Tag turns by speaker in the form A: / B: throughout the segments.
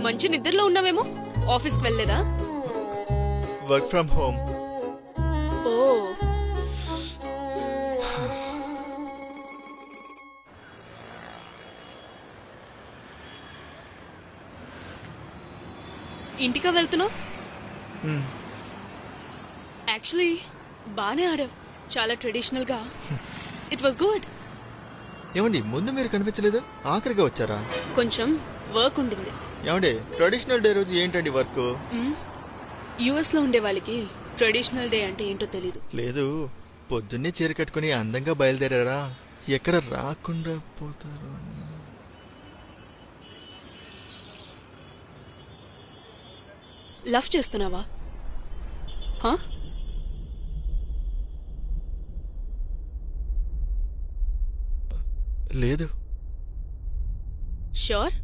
A: మంచి నిద్రలో ఉన్నావేమో? ఆఫీస్కి వెళ్ళలేదా?
B: Work from home.
A: ఓ. ఇంటికా వెళ్తున్నావు? యాక్చువల్లీ బానే ఆడావు. చాలా ట్రెడిషనల్గా ఇట్ వాస్ గుడ్
B: ఏమండి ముందు మీరు కనిపించలేదు ఆఖరిగా వచ్చారా?
A: కొంచెం వర్క్ ఉండింది.
B: ఏమండి ట్రెడిషనల్ డే రోజు ఏంటండి వర్క్
A: యుఎస్లో ఉండే వాళ్ళకి ట్రెడిషనల్ డే అంటే ఏంటో తెలీదు.
B: లేదు పొద్దున్నే చీర కట్టుకుని అందంగా బయలుదేరారా? ఎక్కడ రాకుండా పోతారు.
A: లవ్ చేస్తున్నావా?
B: లేదు.
A: షూర్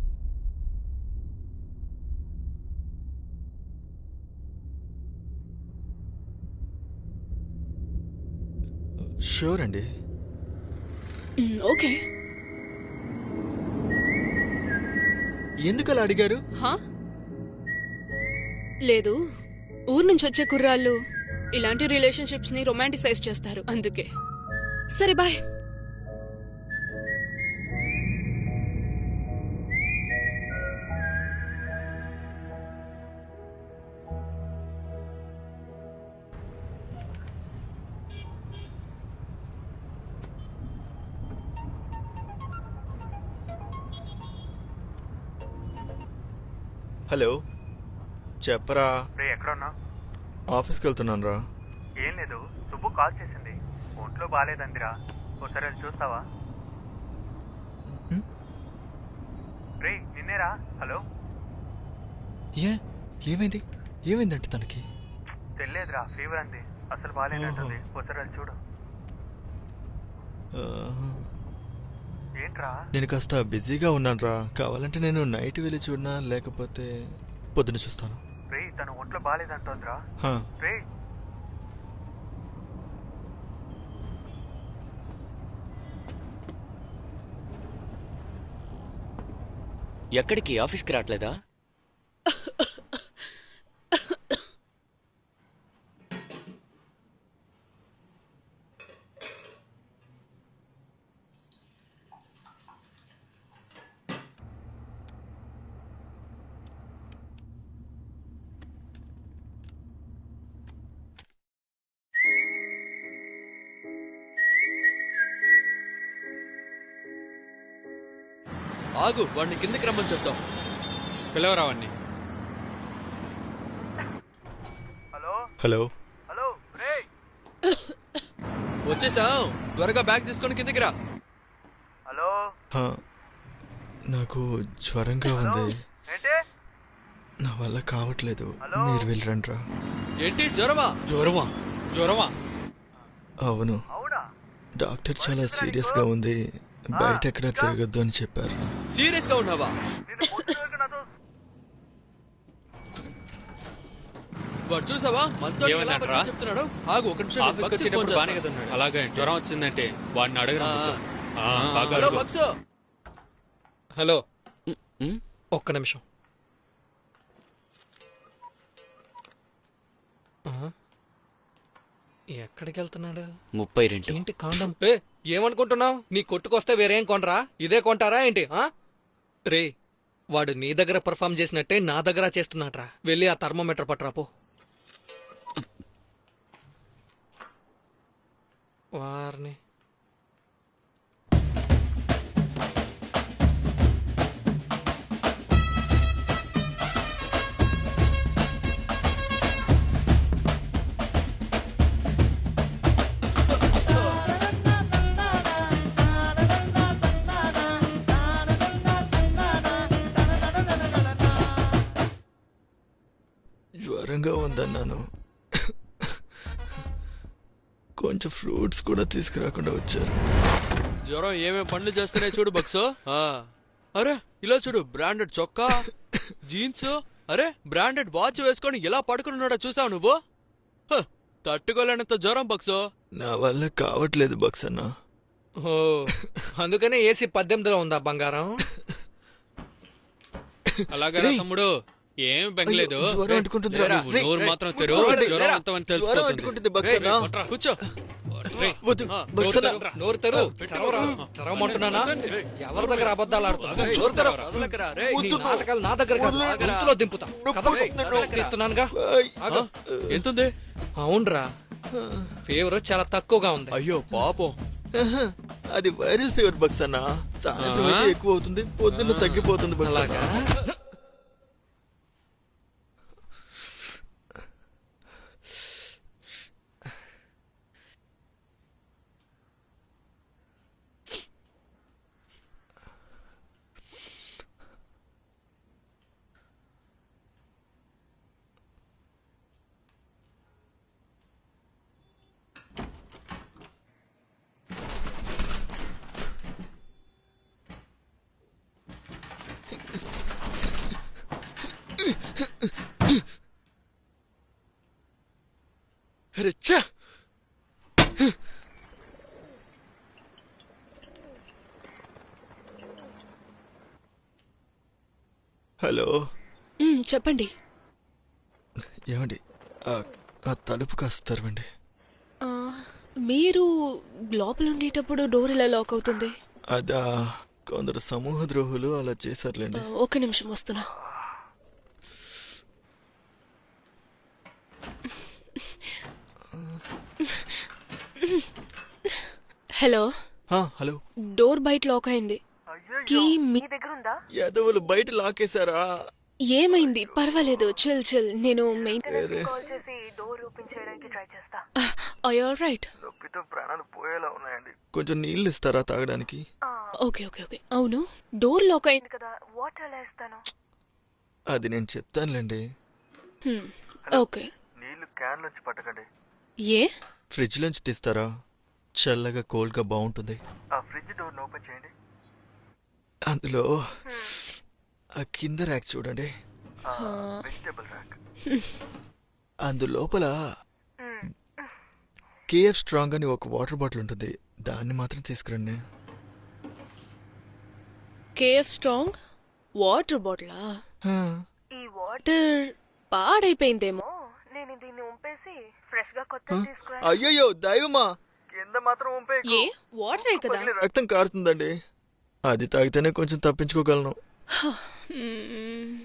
B: షూర్ అండి.
A: ఓకే
B: ఎందుకు అలా అడిగారు?
A: హా? లేదు. ఊరు నుంచి వచ్చే కుర్రాళ్ళు ఇలాంటి రిలేషన్షిప్స్ని రొమాంటిసైజ్ చేస్తారు అందుకే. సరే బాయ్
B: హలో చెప్పరా?
C: రే ఎక్కడున్నా
B: ఆఫీస్కి వెళ్తున్నాను రా
C: ఏం లేదు సుబ్బు కాల్ చేసింది. ఒంట్లో బాగాలేదందిరా ఒకసారి వెళ్ళి చూస్తావా? రే నిన్నేరా? హలో?
B: ఏ ఏమైంది? ఏమైందంటే తనకి?
C: తెలియదురా ఫీవర్ అంది. అసలు బాగాలేనట్టుంది ఒకసారి వెళ్ళి చూడు.
B: నేను కాస్త బిజీగా ఉన్నాను రా కావాలంటే నేను నైట్ వెళ్ళి చూడనా లేకపోతే పొద్దున చూస్తాను.
C: రే తను ఒంట్లో బాగాలేదంటోందిరా
B: హా,
C: రే
D: ఎక్కడికి? ఆఫీస్కి రావట్లేదా?
E: ఆగు వాడిని కిందికి రమ్మని చెప్తాం.
F: పిలవరావన్ని
C: హలో?
B: హలో?
C: హలో రే
E: వచ్చేసాం త్వరగా బ్యాగ్ తీసుకొని కిందికి రా.
C: హలో?
B: నాకు జ్వరంగా ఉంది.
C: ఏంటి?
B: నా వల్ల కావట్లేదు. మీరు వెళ్ళరండి రా
E: ఏంటి జ్వరమా?
F: జ్వరమా? జ్వరమా?
B: అవును.
C: అవునా?
B: డాక్టర్ చాలా సీరియస్గా ఉంది. బయట ఎక్కడ తిరగద్దు అని చెప్పారు.
E: సీరియస్గా ఉన్నావా వాడు చూసావా? మనతో ఎలా చెప్తున్నాడు? ఆగు ఒక నిమిషం
F: ఆఫీస్కి
E: ఫోన్
F: వచ్చేటప్పుడు బానే
E: చేస్తాను.
F: కదా ఉన్నాడు అలాగే జ్వరం వచ్చిందంటే వాడిని అడగరా
E: ఆ.
F: బాగా
E: హలో
F: అడుగు.
E: బక్స్.
G: హలో. ఒక్క నిమిషం. ఆ? ఎక్కడికి వెళ్తున్నాడు
D: ముప్పై రెండు.
G: ఏంటి కాండం? ఏ ఏమనుకుంటున్నావు? నీ కొట్టుకొస్తే వేరేం కొనరా? ఇదే కొంటారా ఏంటి ఆ? రే వాడు నీ దగ్గర పర్ఫామ్ చేసినట్టే నా దగ్గర చేస్తున్నాడ్రా. వెళ్ళి ఆ థర్మోమీటర్ పట్టరా పో. వారిని
B: జ్వరంగా ఉందన్నాను. కొంచెం ఫ్రూట్స్ కూడా తీసుకురాకుండా వచ్చారు.
E: జ్వరం ఏమేం పనులు చేస్తున్నాయి చూడు బక్స్. అరే ఇలా చూడు బ్రాండెడ్ చొక్కా జీన్స్ అరే బ్రాండెడ్ వాచ్ వేసుకొని ఎలా పడుకుని ఉన్నాడో చూసావు నువ్వు? తట్టుకోలేనంత జ్వరం బక్సు.
B: నా వల్ల కావట్లేదు బక్స్ అన్న
G: ఓ అందుకనే ఏసీ పద్దెనిమిదిలో ఉందా బంగారం?
F: అలాగే. తమ్ముడు. ఏం బెంగలేదు.
B: జ్వరం రేయ్,
F: నోరు
E: రేయ్,
F: మాత్రం తెరువు.
B: రేయ్,
F: జ్వరం
B: రేయ్,
F: అంతమని
B: జ్వరం
F: తెలిసిపోతుంది
B: అంటుకుంటుంది
E: రేయ్,
B: బక్సనా
E: రేయ్, కూర్చో.
F: రేయ్,
B: వద్దు
E: ఆ,
B: బక్సనా
G: నోరు తెరు తెరవరా? తెరవమంటున్నానా? ఎవరి దగ్గర అబద్ధాలు ఆడుతున్నా నోరు తెరవ
E: వదలకరా, రేయ్.
G: నీ నాటకాలు నా దగ్గర కాదు. గొంతులో దింపుతా. ఆగు.
E: ఎంతుంది?
G: అవునరా. ఫీవర్ చాలా తక్కువగా ఉంది.
E: అయ్యో పాపం.
B: ఆహా, అది వైరల్ ఫీవర్ బక్స్ అన్న. సాయంత్రం
F: ఆ?
B: అయితే ఎక్కువ అవుతుంది పొద్దున్న తగ్గిపోతుంది బక్స్
G: అలాగా?
B: ఛ! హలో.
A: చెప్పండి.
B: ఏమండి? ఆ- ఆ తలుపు కాస్త తెరవండి.
A: ఆ, మీరు లోపల ఉండేటప్పుడు డోర్ ఇలా లాక్ అవుతుంది?
B: అదా కొందరు సమూహ ద్రోహులు అలా
A: ఆ,
B: చేశారులేండి
A: ఒక్క నిమిషం వస్తున్నా. హలో.
B: హలో.
A: డోర్ బయట లాక్ అయింది. కీ మీ
B: యాదవులు బయట లాకేశారా?
A: ఏమైంది? పర్వాలేదు. Chill chill. నేను మెయిన్
B: అరే,
A: ఆల్ రైట్
C: నొప్పితో ప్రాణాలు పోయేలా ఉన్నాయండి.
B: కొంచెం నీళ్ళు ఇస్తారా తాగడానికి?
A: Okay okay okay. అవును. డోర్ లాక్ అయింది కదా
B: అది నేను చెప్తానులేండి.
A: హ్మ్, ఓకే.
C: నీళ్ళు క్యాన్ నుంచి పట్టకండి.
A: ఏ?
B: ఫ్రిడ్జ్ నుంచి తీస్తారా? చల్లగా కోల్డ్గా బాగుంటుంది
C: ఆ ఫ్రిడ్జ్ డోర్ ఓపెన్ చేయండి.
B: అందులో ఆ కింద ర్యాక్ చూడండి.
C: వెజిటేబుల్ ర్యాక్
B: అందులోపల కేఎఫ్ స్ట్రాంగ్ అని ఒక వాటర్ బాటిల్ ఉంటుంది. దాన్ని మాత్రం తీసుకురండి.
A: KF strong? వాటర్ బాటిలా?
B: ఆ,
A: ఈ వాటర్ పాడైపోయిందేమో
H: నేను దీన్ని ఉంపేసి ఫ్రెష్ గా కొత్త
B: ఆ?
H: తీసుకురా
B: అయ్యయ్యో దైవమా?
C: కింద మాత్రం ఉంపే
A: ఏ వాటరే కదా.
B: రక్తం కారుతుందండి. అది తాగితేనే కొంచెం తప్పించుకోగలను.
A: మ్మ్.